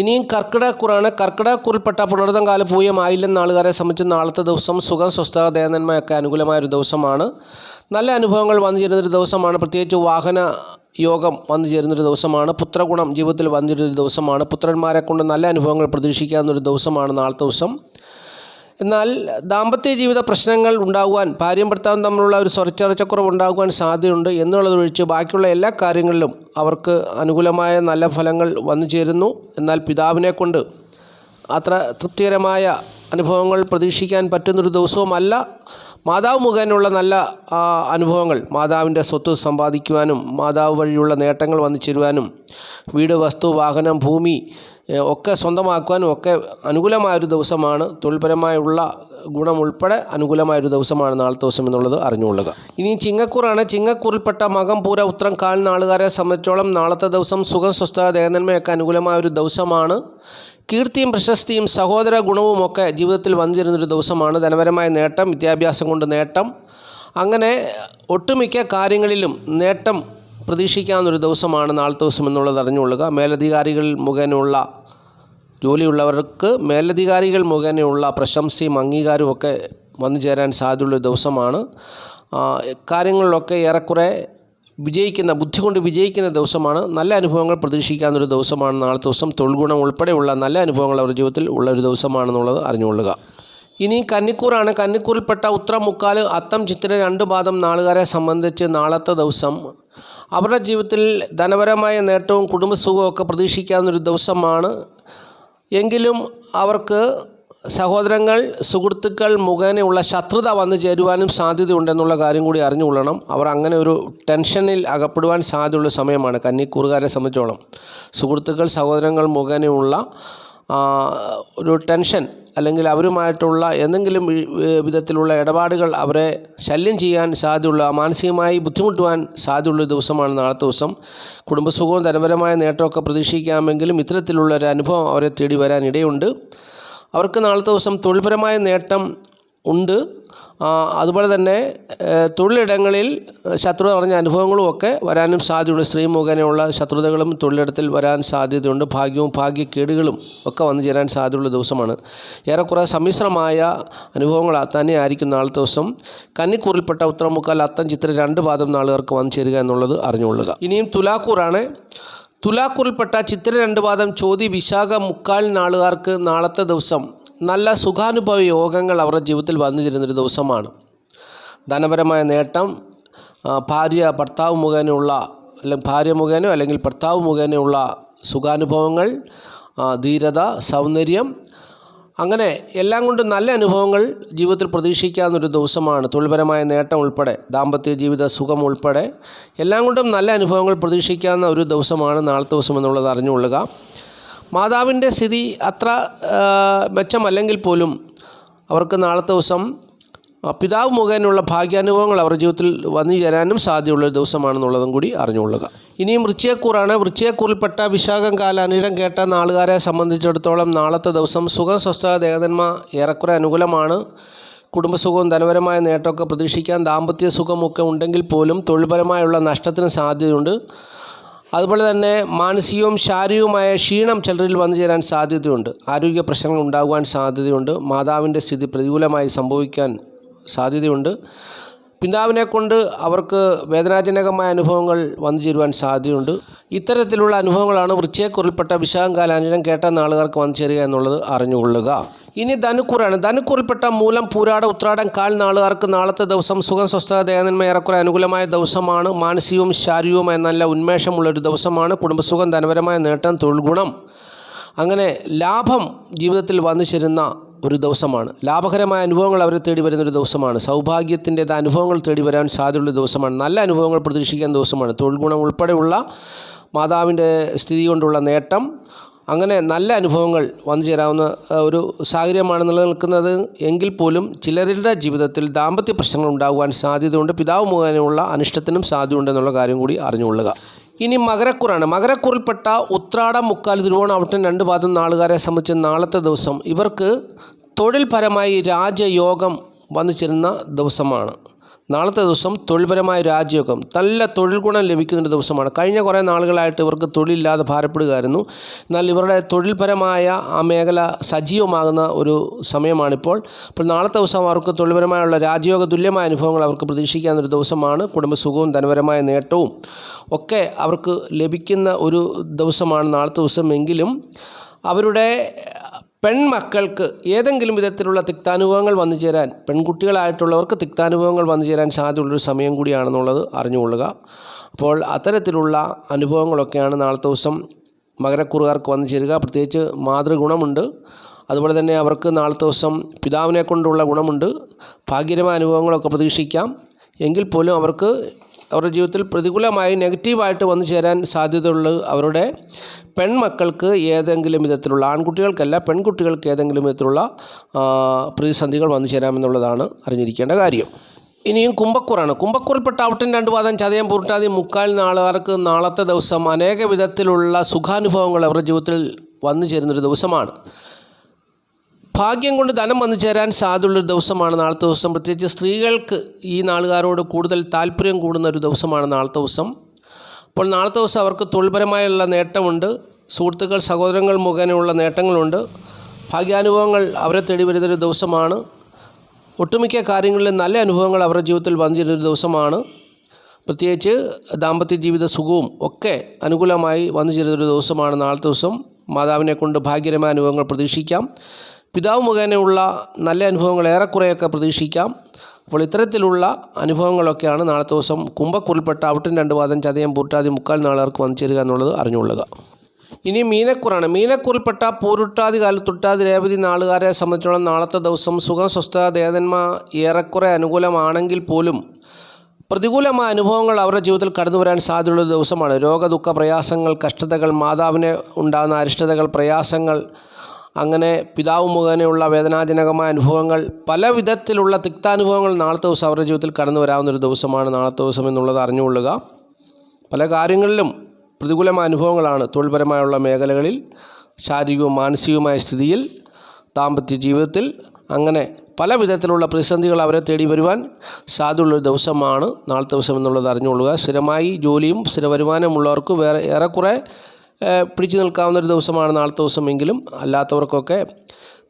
ഇനിയും കർക്കിടക്കുറാണ് കർക്കിടക്കുറിൽപ്പെട്ട പുണർതം കാല പൂയം ആയില്ലെന്ന ആളുകാരെ സംബന്ധിച്ച് നാളത്തെ ദിവസം സുഖം സ്വസ്ഥത ദേവന്മയൊക്കെ അനുകൂലമായ ഒരു ദിവസമാണ്. നല്ല അനുഭവങ്ങൾ വന്നു ചേരുന്നൊരു ദിവസമാണ്. പ്രത്യേകിച്ച് വാഹന യോഗം വന്നു ചേരുന്നൊരു ദിവസമാണ്. പുത്രഗുണം ജീവിതത്തിൽ വന്നിരുന്നൊരു ദിവസമാണ്. പുത്രന്മാരെ കൊണ്ട് നല്ല അനുഭവങ്ങൾ പ്രതീക്ഷിക്കാവുന്നൊരു ദിവസമാണ് നാളത്തെ ദിവസം. എന്നാൽ ദാമ്പത്യ ജീവിത പ്രശ്നങ്ങൾ ഉണ്ടാകുവാൻ ഭാര്യയും ഭർത്താവും തമ്മിലുള്ള ഒരു സ്വരച്ചറച്ചക്കുറവ് ഉണ്ടാകുവാൻ സാധ്യതയുണ്ട് എന്നുള്ളതൊഴിച്ച് ബാക്കിയുള്ള എല്ലാ കാര്യങ്ങളിലും അവർക്ക് അനുകൂലമായ നല്ല ഫലങ്ങൾ വന്നു ചേരുന്നു. എന്നാൽ പിതാവിനെ കൊണ്ട് അത്ര തൃപ്തികരമായ അനുഭവങ്ങൾ പ്രതീക്ഷിക്കാൻ പറ്റുന്നൊരു ദിവസവുമല്ല. മാതാവ് മുഖേനയുള്ള നല്ല അനുഭവങ്ങൾ മാതാവിന്റെ സ്വത്ത് സമ്പാദിക്കുവാനും മാതാവ് വഴിയുള്ള നേട്ടങ്ങൾ വന്നു ചേരുവാനും വീട് വസ്തു വാഹനം ഭൂമി ഒക്കെ സ്വന്തമാക്കുവാനും ഒക്കെ അനുകൂലമായൊരു ദിവസമാണ്. തൊഴിൽപരമായുള്ള ഗുണം ഉൾപ്പെടെ അനുകൂലമായൊരു ദിവസമാണ് നാളത്തെ ദിവസം എന്നുള്ളത് അറിഞ്ഞുകൊള്ളുക. ഇനി ചിങ്ങക്കൂറാണ്. ചിങ്ങക്കൂറിൽപ്പെട്ട മകം പൂര ഉത്രം കാൽ നാളുകാരെ സംബന്ധിച്ചോളം നാളത്തെ ദിവസം സുഖം സ്വസ്ഥത ദേഹനന്മയൊക്കെ അനുകൂലമായൊരു ദിവസമാണ്. കീർത്തിയും പ്രശസ്തിയും സഹോദര ഗുണവുമൊക്കെ ജീവിതത്തിൽ വന്നിരുന്നൊരു ദിവസമാണ്. ധനപരമായ നേട്ടം വിദ്യാഭ്യാസം കൊണ്ട് നേട്ടം. അങ്ങനെ ഒട്ടുമിക്ക കാര്യങ്ങളിലും നേട്ടം പ്രതീക്ഷിക്കാവുന്നൊരു ദിവസമാണ് നാളത്തെ ദിവസം എന്നുള്ളത് അറിഞ്ഞുകൊള്ളുക. മേലധികാരികൾ മുഖേനയുള്ള ജോലിയുള്ളവർക്ക് മേലധികാരികൾ മുഖേനയുള്ള പ്രശംസയും അംഗീകാരവും ഒക്കെ വന്നു ചേരാൻ സാധ്യതയുള്ള ദിവസമാണ് കാര്യങ്ങളിലൊക്കെ ഏറെക്കുറെ വിജയിക്കുന്ന ബുദ്ധി കൊണ്ട് വിജയിക്കുന്ന ദിവസമാണ്. നല്ല അനുഭവങ്ങൾ പ്രതീക്ഷിക്കാവുന്ന ഒരു ദിവസമാണ്. നാളത്തെ ദിവസം തൊഴിൽ ഗുണം ഉൾപ്പെടെയുള്ള നല്ല അനുഭവങ്ങൾ അവരുടെ ജീവിതത്തിൽ ഉള്ള ഒരു ദിവസമാണെന്നുള്ളത് അറിഞ്ഞുകൊള്ളുക. ഇനി കന്നിക്കൂറാണ്. കന്നിക്കൂറിൽപ്പെട്ട ഉത്രം മുക്കാൽ അത്തം ചിത്ര രണ്ട് പാദം നാളുകാരെ സംബന്ധിച്ച് നാളത്തെ ദിവസം. അവരുടെ ജീവിതത്തിൽ ധനപരമായ നേട്ടവും കുടുംബസുഖവും ഒക്കെ പ്രതീക്ഷിക്കാവുന്നൊരു ദിവസമാണ്. എങ്കിലും അവർക്ക് സഹോദരങ്ങൾ സുഹൃത്തുക്കൾ മുഖേനയുള്ള ശത്രുത വന്നു ചേരുവാനും സാധ്യതയുണ്ടെന്നുള്ള കാര്യം കൂടി അറിഞ്ഞുകൊള്ളണം. അവർ അങ്ങനെ ഒരു ടെൻഷനിൽ അകപ്പെടുവാൻ സാധ്യതയുള്ള സമയമാണ്. കന്നിക്കൂറുകാരെ സംബന്ധിച്ചോളം. സുഹൃത്തുക്കൾ സഹോദരങ്ങൾ മുഖേനയുള്ള ഒരു ടെൻഷൻ അല്ലെങ്കിൽ അവരുമായിട്ടുള്ള എന്തെങ്കിലും വിധത്തിലുള്ള ഇടപാടുകൾ അവരെ ശല്യം ചെയ്യാൻ സാധ്യതയുള്ള മാനസികമായി ബുദ്ധിമുട്ടുവാൻ സാധ്യതയുള്ള ദിവസമാണ് നാളത്തെ ദിവസം. കുടുംബസുഖവും ധനപരമായ നേട്ടമൊക്കെ പ്രതീക്ഷിക്കാമെങ്കിലും ഇത്തരത്തിലുള്ള ഒരു അനുഭവം അവരെ തേടി വരാൻ ഇടയുണ്ട്. അവർക്ക് നാളത്തെ ദിവസം തൊഴിൽപരമായ നേട്ടം ഉണ്ട്. അതുപോലെ തന്നെ തൊഴിലിടങ്ങളിൽ ശത്രുത പറഞ്ഞ അനുഭവങ്ങളും ഒക്കെ വരാനും സാധ്യതയുണ്ട്. സ്ത്രീ മുഖേനയുള്ള ശത്രുതകളും തൊഴിലിടത്തിൽ വരാൻ സാധ്യതയുണ്ട്. ഭാഗ്യവും ഭാഗ്യക്കേടുകളും ഒക്കെ വന്നു ചേരാൻ സാധ്യതയുള്ള ദിവസമാണ്. ഏറെക്കുറെ സമ്മിശ്രമായ അനുഭവങ്ങൾ തന്നെയായിരിക്കും നാളത്തെ ദിവസം. കന്നിക്കൂറിൽപ്പെട്ട ഉത്തരമുക്കാൽ അത്തം ചിത്ര രണ്ട് പാദം നാളുകാർക്ക് വന്നു ചേരുക എന്നുള്ളത് അറിഞ്ഞുകൊള്ളുക. ഇനിയും തുലാക്കൂറാണ്. തുലാക്കൂറിൽപ്പെട്ട ചിത്ര രണ്ട് ചോതി വിശാഖ മുക്കാൽ നാളുകാർക്ക് നാളത്തെ ദിവസം. നല്ല സുഖാനുഭവ യോഗങ്ങൾ അവരുടെ ജീവിതത്തിൽ വന്നു ചേരുന്നൊരു ദിവസമാണ്. ധനപരമായ നേട്ടം ഭാര്യ ഭർത്താവ് മുഖേനയുള്ള അല്ലെങ്കിൽ ഭാര്യ മുഖേനോ അല്ലെങ്കിൽ ഭർത്താവ് മുഖേനയുള്ള സുഖാനുഭവങ്ങൾ ധീരത സൗന്ദര്യം അങ്ങനെ എല്ലാം കൊണ്ടും നല്ല അനുഭവങ്ങൾ ജീവിതത്തിൽ പ്രതീക്ഷിക്കാവുന്നൊരു ദിവസമാണ്. തൊഴിൽപരമായ നേട്ടം ഉൾപ്പെടെ ദാമ്പത്യ ജീവിത സുഖം ഉൾപ്പെടെ എല്ലാം കൊണ്ടും നല്ല അനുഭവങ്ങൾ പ്രതീക്ഷിക്കാവുന്ന ഒരു ദിവസമാണ് നാളത്തെ ദിവസം എന്നുള്ളത് അറിഞ്ഞുകൊള്ളുക. മാതാവിന്റെ സ്ഥിതി അത്ര മെച്ചമല്ലെങ്കിൽ പോലും അവർക്ക് നാളത്തെ ദിവസം പിതാവ് മുഖേനയുള്ള ഭാഗ്യാനുഭവങ്ങൾ അവരുടെ ജീവിതത്തിൽ വന്നു ചേരാനും സാധ്യതയുള്ള ദിവസമാണെന്നുള്ളതും കൂടി അറിഞ്ഞുകൊള്ളുക. ഇനിയും വൃച്ചയക്കൂറാണ് വൃച്ചയക്കൂറിൽപ്പെട്ട വിശാഖം കാല അനിരം കേട്ട നാളുകാരെ സംബന്ധിച്ചിടത്തോളം നാളത്തെ ദിവസം സുഖം സ്വസ്ഥ ദേവതന്മ ഏറെക്കുറെ അനുകൂലമാണ്. കുടുംബസുഖവും ധനപരമായ നേട്ടമൊക്കെ പ്രതീക്ഷിക്കാൻ ദാമ്പത്യ സുഖമൊക്കെ ഉണ്ടെങ്കിൽ പോലും തൊഴിൽപരമായുള്ള നഷ്ടത്തിന് സാധ്യതയുണ്ട്. അതുപോലെ തന്നെ മാനസികവും ശാരീരികവുമായ ക്ഷീണം ചിലരിൽ വന്നു ചേരാൻ സാധ്യതയുണ്ട്. ആരോഗ്യ പ്രശ്നങ്ങൾ ഉണ്ടാകുവാൻ സാധ്യതയുണ്ട്. മാതാവിന്റെ സ്ഥിതി പ്രതികൂലമായി സംഭവിക്കാൻ സാധ്യതയുണ്ട്. പിതാവിനെ കൊണ്ട് അവർക്ക് വേദനാജനകമായ അനുഭവങ്ങൾ വന്നു ചേരുവാൻ സാധ്യതയുണ്ട്. ഇത്തരത്തിലുള്ള അനുഭവങ്ങളാണ് വൃശ്ചയക്കുറിൽപ്പെട്ട വിശാഖം കാലാനുജനം കേട്ട നാളുകാർക്ക് വന്നു ചേരുക എന്നുള്ളത് അറിഞ്ഞുകൊള്ളുക. ഇനി ധനുക്കുറാണ്. ധനുക്കുറിൽപ്പെട്ട മൂലം പൂരാട ഉത്രാടം കാൽ നാളുകാർക്ക് നാളത്തെ ദിവസം സുഖം സ്വസ്ഥത ദയാനന്മ ഏറെക്കുറെ അനുകൂലമായ ദിവസമാണ്. മാനസികവും ശാരീരികവുമായ നല്ല ഉന്മേഷമുള്ളൊരു ദിവസമാണ്. കുടുംബസുഖം ധനപരമായ നേട്ടം തൊഴിൽ ഗുണം അങ്ങനെ ലാഭം ജീവിതത്തിൽ വന്നു ചേരുന്ന ഒരു ദിവസമാണ്. ലാഭകരമായ അനുഭവങ്ങൾ അവരെ തേടി വരുന്ന ഒരു ദിവസമാണ്. സൗഭാഗ്യത്തിന്റെത് അനുഭവങ്ങൾ തേടി വരാൻ സാധ്യതയുള്ള ദിവസമാണ്. നല്ല അനുഭവങ്ങൾ പ്രതീക്ഷിക്കുന്ന ദിവസമാണ്. തൊഴിൽ ഗുണം ഉൾപ്പെടെയുള്ള മാതാവിന്റെ സ്ഥിതി കൊണ്ടുള്ള നേട്ടം അങ്ങനെ നല്ല അനുഭവങ്ങൾ വന്നു ചേരാവുന്ന ഒരു സാഹചര്യമാണ് നിലനിൽക്കുന്നത്. എങ്കിൽ പോലും ചിലരുടെ ജീവിതത്തിൽ ദാമ്പത്യ പ്രശ്നങ്ങൾ ഉണ്ടാകുവാൻ സാധ്യതയുണ്ട്. പിതാവ് മുഖേനയുള്ള അനിഷ്ടത്തിനും സാധ്യതയുണ്ടെന്നുള്ള കാര്യം കൂടി അറിഞ്ഞുകൊള്ളുക. ഇനി മകരക്കുറാണ്. മകരക്കുറിൽപ്പെട്ട ഉത്രാടം മുക്കാൽ തിരുവോണാവട്ടൻ രണ്ട് പാദം നാളുകാരെ സംബന്ധിച്ച് നാളത്തെ ദിവസം ഇവർക്ക് തൊഴിൽപരമായി രാജയോഗം വന്നു ചേരുന്ന ദിവസമാണ്. നാളത്തെ ദിവസം തൊഴിൽപരമായ രാജയോഗം നല്ല തൊഴിൽ ഗുണം ലഭിക്കുന്ന ഒരു ദിവസമാണ്. കഴിഞ്ഞ കുറേ നാളുകളായിട്ട് ഇവർക്ക് തൊഴിലില്ലാതെ ഭാരപ്പെടുകയായിരുന്നു. എന്നാൽ ഇവരുടെ തൊഴിൽപരമായ ആ മേഖല സജീവമാകുന്ന ഒരു സമയമാണിപ്പോൾ. അപ്പോൾ നാളത്തെ ദിവസം അവർക്ക് തൊഴിൽപരമായുള്ള രാജ്യയോഗ തുല്യമായ അനുഭവങ്ങൾ അവർക്ക് പ്രതീക്ഷിക്കാവുന്ന ഒരു ദിവസമാണ്. കുടുംബസുഖവും ധനപരമായ നേട്ടവും ഒക്കെ അവർക്ക് ലഭിക്കുന്ന ഒരു ദിവസമാണ് നാളത്തെ ദിവസമെങ്കിലും അവരുടെ പെൺമക്കൾക്ക് ഏതെങ്കിലും വിധത്തിലുള്ള തിക്താനുഭവങ്ങൾ വന്നു ചേരാൻ പെൺകുട്ടികളായിട്ടുള്ളവർക്ക് തിക്താനുഭവങ്ങൾ വന്നു ചേരാൻ സാധ്യതയുള്ളൊരു സമയം കൂടിയാണെന്നുള്ളത് അറിഞ്ഞുകൊള്ളുക. അപ്പോൾ അത്തരത്തിലുള്ള അനുഭവങ്ങളൊക്കെയാണ് നാളത്തെ ദിവസം മകരക്കുറുകാർക്ക് വന്നു ചേരുക. പ്രത്യേകിച്ച് മാതൃഗുണമുണ്ട്. അതുപോലെ തന്നെ അവർക്ക് നാളത്തെ ദിവസം പിതാവിനെ കൊണ്ടുള്ള ഗുണമുണ്ട്. ഭാഗ്യരമായ അനുഭവങ്ങളൊക്കെ പ്രതീക്ഷിക്കാം. എങ്കിൽ പോലും അവർക്ക് അവരുടെ ജീവിതത്തിൽ പ്രതികൂലമായി നെഗറ്റീവായിട്ട് വന്നു ചേരാൻ സാധ്യതയുള്ളത് അവരുടെ പെൺമക്കൾക്ക് ഏതെങ്കിലും വിധത്തിലുള്ള ആൺകുട്ടികൾക്കല്ല പെൺകുട്ടികൾക്ക് ഏതെങ്കിലും വിധത്തിലുള്ള പ്രതിസന്ധികൾ വന്നു ചേരാമെന്നുള്ളതാണ് അറിഞ്ഞിരിക്കേണ്ട കാര്യം. ഇനിയും കുംഭക്കൂറാണ്. കുംഭക്കൂറിൽപ്പെട്ട ഔട്ടൻ രണ്ട് പാദം ചതയം പൂർട്ടാതി മുക്കാൽ നാളുകാർക്ക് നാളത്തെ ദിവസം അനേക വിധത്തിലുള്ള സുഖാനുഭവങ്ങൾ അവരുടെ ജീവിതത്തിൽ വന്നു ചേരുന്നൊരു ദിവസമാണ്. ഭാഗ്യം കൊണ്ട് ധനം വന്നു ചേരാൻ സാധ്യതയുള്ളൊരു ദിവസമാണ് നാളത്തെ ദിവസം. പ്രത്യേകിച്ച് സ്ത്രീകൾക്ക് ഈ നാളുകാരോട് കൂടുതൽ താല്പര്യം കൂടുന്ന ഒരു ദിവസമാണ് നാളത്തെ ദിവസം. അപ്പോൾ നാളത്തെ ദിവസം അവർക്ക് തൊഴിൽപരമായുള്ള നേട്ടമുണ്ട്. സുഹൃത്തുക്കൾ സഹോദരങ്ങൾ മുഖേനയുള്ള നേട്ടങ്ങളുണ്ട്. ഭാഗ്യാനുഭവങ്ങൾ അവരെ തേടി വരുന്നൊരു ദിവസമാണ്. ഒട്ടുമിക്ക കാര്യങ്ങളിലും നല്ല അനുഭവങ്ങൾ അവരുടെ ജീവിതത്തിൽ വന്നിരുന്നൊരു ദിവസമാണ്. പ്രത്യേകിച്ച് ദാമ്പത്യ ജീവിത സുഖവും ഒക്കെ അനുകൂലമായി വന്നു ചേരുന്നൊരു ദിവസമാണ് നാളത്തെ ദിവസം. മാതാവിനെ കൊണ്ട് ഭാഗ്യകരമായ അനുഭവങ്ങൾ പ്രതീക്ഷിക്കാം. പിതാവ് മുഖേനയുള്ള നല്ല അനുഭവങ്ങൾ ഏറെക്കുറെയൊക്കെ പ്രതീക്ഷിക്കാം. അപ്പോൾ ഇത്തരത്തിലുള്ള അനുഭവങ്ങളൊക്കെയാണ് നാളത്തെ ദിവസം കുംഭക്കുറിൽപ്പെട്ട ഔട്ടിൻ രണ്ട് വാദം ചതയം പൂട്ടാതി മുക്കാൽ നാളുകാർക്ക് വന്നു ചേരുക എന്നുള്ളത് അറിഞ്ഞുകൊള്ളുക. ഇനി മീനക്കുറാണ്. മീനക്കുറിൽപ്പെട്ട പൂരുട്ടാതി കാലത്തുട്ടാതി രേവതി നാളുകാരെ സംബന്ധിച്ചോളം നാളത്തെ ദിവസം സുഖം സ്വസ്ഥ ദേവന്മ ഏറെക്കുറെ അനുകൂലമാണെങ്കിൽ പോലും പ്രതികൂലമായ അനുഭവങ്ങൾ അവരുടെ ജീവിതത്തിൽ കടന്നു വരാൻ സാധ്യതയുള്ള ദിവസമാണ്. രോഗദുഃഖ പ്രയാസങ്ങൾ കഷ്ടതകൾ മാതാവിനെ ഉണ്ടാകുന്ന അരിഷ്ടതകൾ പ്രയാസങ്ങൾ അങ്ങനെ പിതാവ് മുഖേനയുള്ള വേദനാജനകമായ അനുഭവങ്ങൾ പല വിധത്തിലുള്ള തിക്താനുഭവങ്ങൾ നാളത്തെ ദിവസം അവരുടെ ജീവിതത്തിൽ കടന്നു വരാവുന്നൊരു ദിവസമാണ് നാളത്തെ ദിവസം എന്നുള്ളത് അറിഞ്ഞുകൊള്ളുക. പല കാര്യങ്ങളിലും പ്രതികൂലമായ അനുഭവങ്ങളാണ് തൊഴിൽപരമായുള്ള മേഖലകളിൽ ശാരീരികവും മാനസികവുമായ സ്ഥിതിയിൽ ദാമ്പത്യ ജീവിതത്തിൽ അങ്ങനെ പല വിധത്തിലുള്ള പ്രതിസന്ധികൾ അവരെ തേടി വരുവാൻ സാധ്യതയുള്ളൊരു ദിവസമാണ് നാളത്തെ ദിവസം എന്നുള്ളത് അറിഞ്ഞുകൊള്ളുക. സ്ഥിരമായി ജോലിയും സ്ഥിര വരുമാനമുള്ളവർക്ക് വേറെ ഏറെക്കുറെ പിടിച്ചു നിൽക്കാവുന്ന ഒരു ദിവസമാണ് നാളത്തെ ദിവസമെങ്കിലും അല്ലാത്തവർക്കൊക്കെ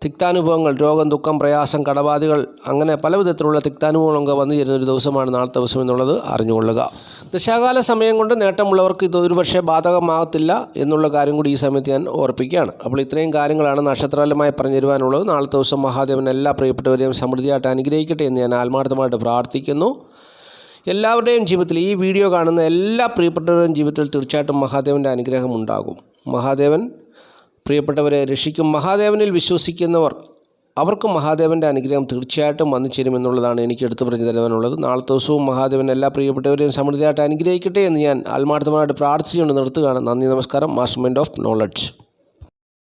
തിക്താനുഭവങ്ങൾ രോഗം ദുഃഖം പ്രയാസം കടബാധകൾ അങ്ങനെ പല വിധത്തിലുള്ള തിക്താനുഭവങ്ങളൊക്കെ വന്നു ചേരുന്ന ഒരു ദിവസമാണ് നാളത്തെ ദിവസം എന്നുള്ളത് അറിഞ്ഞുകൊള്ളുക. ദശാകാല സമയം കൊണ്ട് നേട്ടമുള്ളവർക്ക് ഇത് ഒരുപക്ഷെ ബാധകമാകത്തില്ല എന്നുള്ള കാര്യം കൂടി ഈ സമയത്ത് ഞാൻ ഓർപ്പിക്കുകയാണ്. അപ്പോൾ ഇത്രയും കാര്യങ്ങളാണ് നക്ഷത്രപരമായി പറഞ്ഞു തരുവാനുള്ളത് നാളത്തെ ദിവസം മഹാദേവൻ എല്ലാ പ്രിയപ്പെട്ടവരെയും സമൃദ്ധിയായിട്ട് അനുഗ്രഹിക്കട്ടെ എന്ന് ഞാൻ ആത്മാർത്ഥമായിട്ട് പ്രാർത്ഥിക്കുന്നു. എല്ലാവരുടെയും ജീവിതത്തിൽ ഈ വീഡിയോ കാണുന്ന എല്ലാ പ്രിയപ്പെട്ടവരുടെയും ജീവിതത്തിൽ തീർച്ചയായിട്ടും മഹാദേവന്റെ അനുഗ്രഹം ഉണ്ടാകും. മഹാദേവൻ പ്രിയപ്പെട്ടവരെ രക്ഷിക്കും. മഹാദേവനിൽ വിശ്വസിക്കുന്നവർ അവർക്കും മഹാദേവന്റെ അനുഗ്രഹം തീർച്ചയായിട്ടും വന്നു ചേരുമെന്നുള്ളതാണ് എനിക്ക് എടുത്തു പറഞ്ഞു തരുവാനുള്ളത് നാളത്തെ ദിവസവും മഹാദേവൻ എല്ലാ പ്രിയപ്പെട്ടവരെയും സമൃദ്ധിയായിട്ട് അനുഗ്രഹിക്കട്ടെ എന്ന് ഞാൻ ആത്മാർത്ഥമായിട്ട് പ്രാർത്ഥിച്ചുകൊണ്ട് നിർത്തുകയാണ്. നന്ദി നമസ്കാരം. Master mind of knowledge